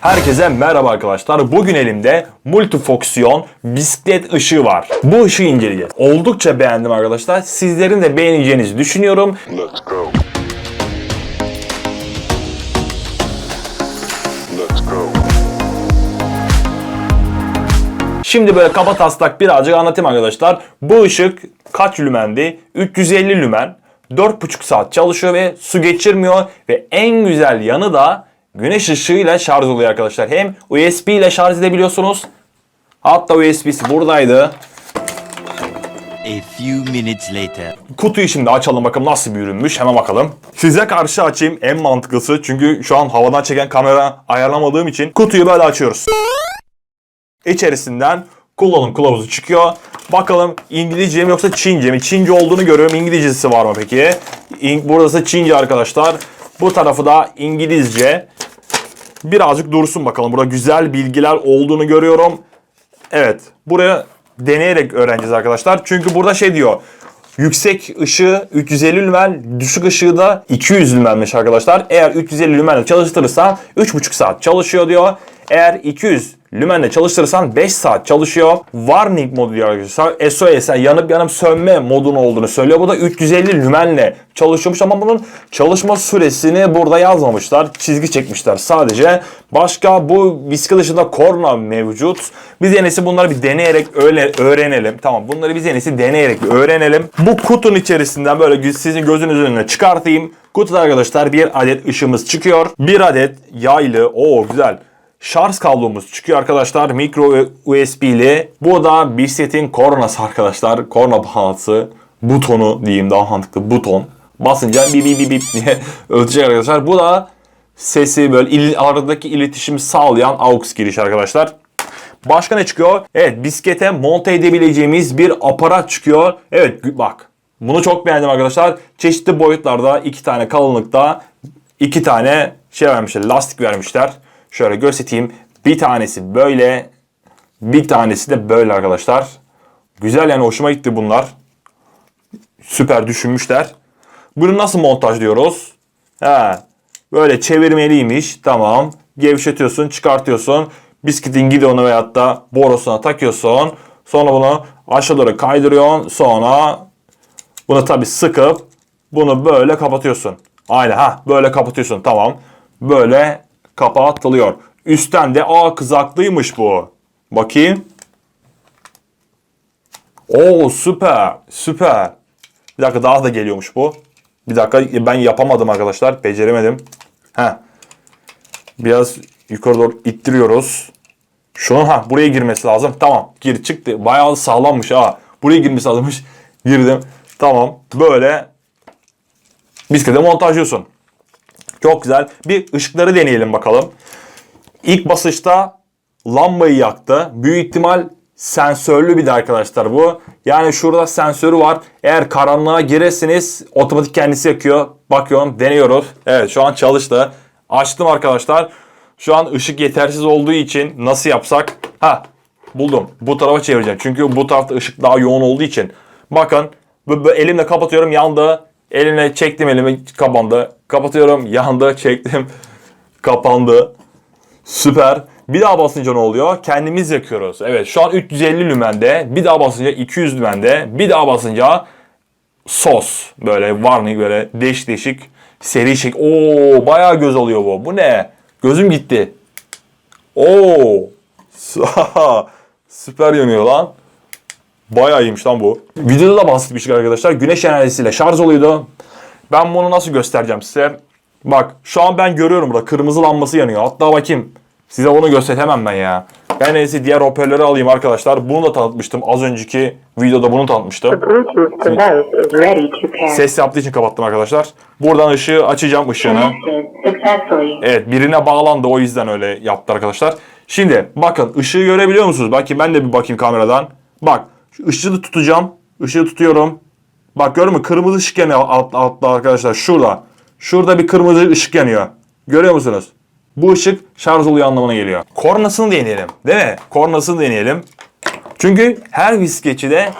Herkese merhaba arkadaşlar. Bugün elimde multifonksiyon bisiklet ışığı var. Bu ışığı inceleyeceğiz. Oldukça beğendim arkadaşlar. Sizlerin de beğeneceğinizi düşünüyorum. Let's go. Let's go. Şimdi böyle kaba taslak birazcık anlatayım arkadaşlar. Bu ışık kaç lümendi? 350 lümen. 4,5 saat çalışıyor ve su geçirmiyor. Ve en güzel yanı da güneş ışığıyla şarj oluyor arkadaşlar. Hem USB ile şarj edebiliyorsunuz. Hatta USB'si buradaydı. A few minutes later. Kutuyu şimdi açalım bakalım nasıl bir ürünmüş hemen bakalım. Size karşı açayım en mantıklısı çünkü şu an havadan çeken kamera ayarlamadığım için kutuyu böyle açıyoruz. İçerisinden kullanım kılavuzu çıkıyor. Bakalım İngilizce mi yoksa Çince mi? Çince olduğunu görüyorum. İngilizcesi var mı peki? İng- Burası Çince arkadaşlar. Bu tarafı da İngilizce. Birazcık dursun bakalım. Burada güzel bilgiler olduğunu görüyorum. Evet. Buraya deneyerek öğreneceğiz arkadaşlar. Çünkü burada şey diyor. Yüksek ışığı 350 lümen, düşük ışığı da 200 lümenmiş arkadaşlar. Eğer 350 lümenle çalıştırırsan 3,5 saat çalışıyor diyor. Eğer 200 lümenle çalıştırırsan 5 saat çalışıyor. Warning modu diyor arkadaşlar. SOS yani yanıp yanıp sönme modun olduğunu söylüyor. Bu da 350 lümenle çalışıyormuş ama bunun çalışma süresini burada yazmamışlar. Çizgi çekmişler sadece. Başka bu bisiklet dışında korna mevcut. Biz en iyisi bunları bir deneyerek öyle öğrenelim. Tamam bunları biz en iyisi deneyerek öğrenelim. Bu kutunun içerisinden böyle sizin gözünüzün önüne çıkartayım. Kutuda arkadaşlar bir adet ışığımız çıkıyor. Bir adet yaylı. Oo güzel şarj kablomuz çıkıyor arkadaşlar. Micro USB'li. Bu da bisikletin kornası arkadaşlar. Korna bağlantısı. Butonu diyeyim daha mantıklı. Buton. Basınca bip bip bip diye ötecek arkadaşlar. Bu da sesi böyle il, aradaki iletişimi sağlayan AUX giriş arkadaşlar. Başka ne çıkıyor? Evet bisiklete monte edebileceğimiz bir aparat çıkıyor. Evet bak. Bunu çok beğendim arkadaşlar. Çeşitli boyutlarda iki tane kalınlıkta iki tane şey vermişler. Lastik vermişler. Şöyle göstereyim. Bir tanesi böyle. Bir tanesi de böyle arkadaşlar. Güzel yani hoşuma gitti bunlar. Süper düşünmüşler. Bunu nasıl montajlıyoruz? He. Böyle çevirmeliymiş. Tamam. Gevşetiyorsun, çıkartıyorsun. Bisikletin gidonu veyahut da borusuna takıyorsun. Sonra bunu aşağı doğru kaydırıyorsun. Sonra bunu tabi sıkıp bunu böyle kapatıyorsun. Aynen ha böyle kapatıyorsun tamam. Böyle kapatılıyor. Üstten de aa kızaklıymış bu. Bakayım. Oo süper süper. Bir dakika daha da geliyormuş bu. Bir dakika ben yapamadım arkadaşlar. Beceremedim. Heh. Biraz yukarı doğru ittiriyoruz. Şunun ha buraya girmesi lazım. Tamam gir çıktı. Bayağı sağlammış ha. Buraya girmesi lazımmış. Girdim. Tamam. Böyle bisiklete montajlıyorsun. Çok güzel. Bir ışıkları deneyelim bakalım. İlk basışta lambayı yaktı. Büyük ihtimal sensörlü bir de arkadaşlar bu. Yani şurada sensörü var. Eğer karanlığa girerseniz otomatik kendisi yakıyor. Bakıyorum deniyoruz. Evet şu an çalıştı. Açtım arkadaşlar. Şu an ışık yetersiz olduğu için nasıl yapsak? Ha buldum. Bu tarafa çevireceğim. Çünkü bu tarafta ışık daha yoğun olduğu için. Bakın elimle kapatıyorum yandı. Elimle çektim elimi kapandı. Kapatıyorum yandı çektim kapandı. Süper. Bir daha basınca ne oluyor? Kendimiz yakıyoruz. Evet şu an 350 lümende. Bir daha basınca 200 lümende. Bir daha basınca sos. Böyle warning böyle değişik değişik seri şek. Oo bayağı göz alıyor bu. Bu ne? Gözüm gitti. Oo. Süper yanıyor lan. Bayağı iyiymiş lan bu. Videoda da bahsetmiştik arkadaşlar. Güneş enerjisiyle şarj oluyordu. Ben bunu nasıl göstereceğim size? Bak şu an ben görüyorum burada kırmızı lambası yanıyor. Hatta bakayım. Size onu gösteremem ben ya. Ben en iyisi diğer hoparlörü alayım arkadaşlar. Bunu da tanıtmıştım. Az önceki videoda bunu tanıtmıştım. Ses yaptığı için kapattım arkadaşlar. Buradan ışığı açacağım ışığını. Evet birine bağlandı o yüzden öyle yaptı arkadaşlar. Şimdi bakın ışığı görebiliyor musunuz? Bakayım ben de bir bakayım kameradan. Bak da tutacağım. Işığı tutuyorum. Bak görüyor musun? Kırmızı ışık yanıyor alt, altta arkadaşlar. Şurada. Şurada bir kırmızı ışık yanıyor. Görüyor musunuz? Bu ışık şarj oluyor anlamına geliyor. Kornasını deneyelim. Değil mi? Kornasını deneyelim. Çünkü her bisikletçide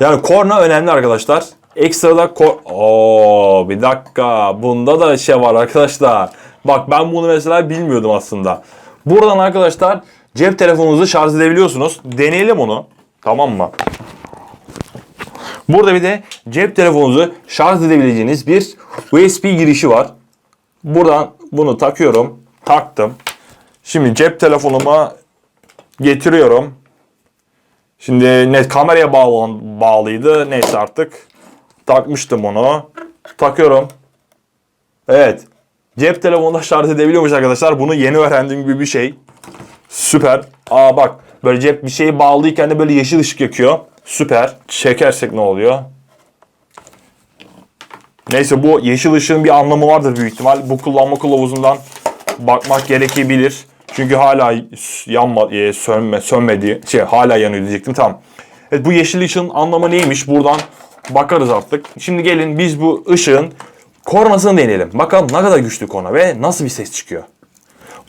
yani korna önemli arkadaşlar. Ekstra da kor... Oo bir dakika. Bunda da şey var arkadaşlar. Bak ben bunu mesela bilmiyordum aslında. Buradan arkadaşlar cep telefonunuzu şarj edebiliyorsunuz. Deneyelim onu. Tamam mı? Burada bir de cep telefonunuzu şarj edebileceğiniz bir USB girişi var. Buradan bunu takıyorum. Taktım. Şimdi cep telefonuma getiriyorum. Şimdi net kameraya bağlı, bağlıydı. Neyse artık. Takmıştım onu. Takıyorum. Evet. Cep telefonunda şarj edebiliyormuş arkadaşlar. Bunu yeni öğrendiğim gibi bir şey. Süper. Aa bak böyle cep bir şeyi bağlıyken de böyle yeşil ışık yakıyor. Süper. Çekersek ne oluyor? Neyse bu yeşil ışığın bir anlamı vardır büyük ihtimal. Bu kullanma kılavuzundan bakmak gerekebilir. Çünkü hala yanma, e, sönme, sönmedi. Şey hala yanıyor diyecektim. Tamam. Evet bu yeşil ışığın anlamı neymiş? Buradan bakarız artık. Şimdi gelin biz bu ışığın kornasını deneyelim. Bakalım ne kadar güçlü korna ve nasıl bir ses çıkıyor.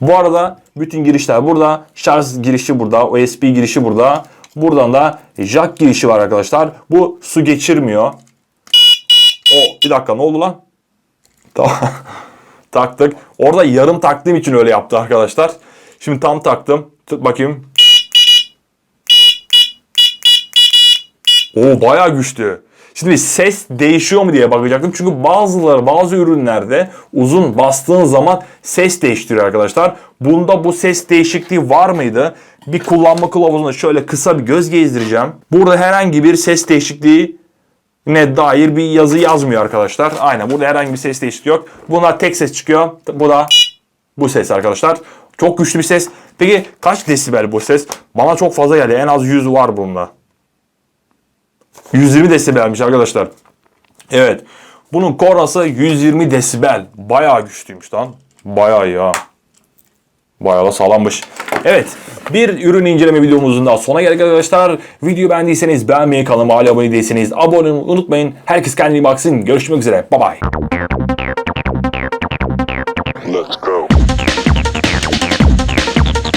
Bu arada bütün girişler burada. Şarj girişi burada. USB girişi burada. Buradan da jack girişi var arkadaşlar. Bu su geçirmiyor. O bir dakika ne oldu lan? Tamam. Taktık. Orada yarım taktığım için öyle yaptı arkadaşlar. Şimdi tam taktım. Tut bakayım. Oo bayağı güçlü. Şimdi bir ses değişiyor mu diye bakacaktım. Çünkü bazıları bazı ürünlerde uzun bastığın zaman ses değiştiriyor arkadaşlar. Bunda bu ses değişikliği var mıydı? Bir kullanma kılavuzuna şöyle kısa bir göz gezdireceğim. Burada herhangi bir ses değişikliği ne dair bir yazı yazmıyor arkadaşlar. Aynen burada herhangi bir ses değişikliği yok. Buna tek ses çıkıyor. Bu da bu ses arkadaşlar. Çok güçlü bir ses. Peki kaç desibel bu ses? Bana çok fazla geldi. En az 100 var bunda. 120 desibelmiş arkadaşlar. Evet. Bunun kornası 120 desibel. Bayağı güçlüymüş lan. Bayağı ya. Bayağı da sağlammış. Evet. Bir ürün inceleme videomuzun daha sona geldik arkadaşlar. Videoyu beğendiyseniz beğenmeyi, kanalıma abone değilseniz abone olmayı unutmayın. Herkes kendine baksın. Görüşmek üzere. Bye bye.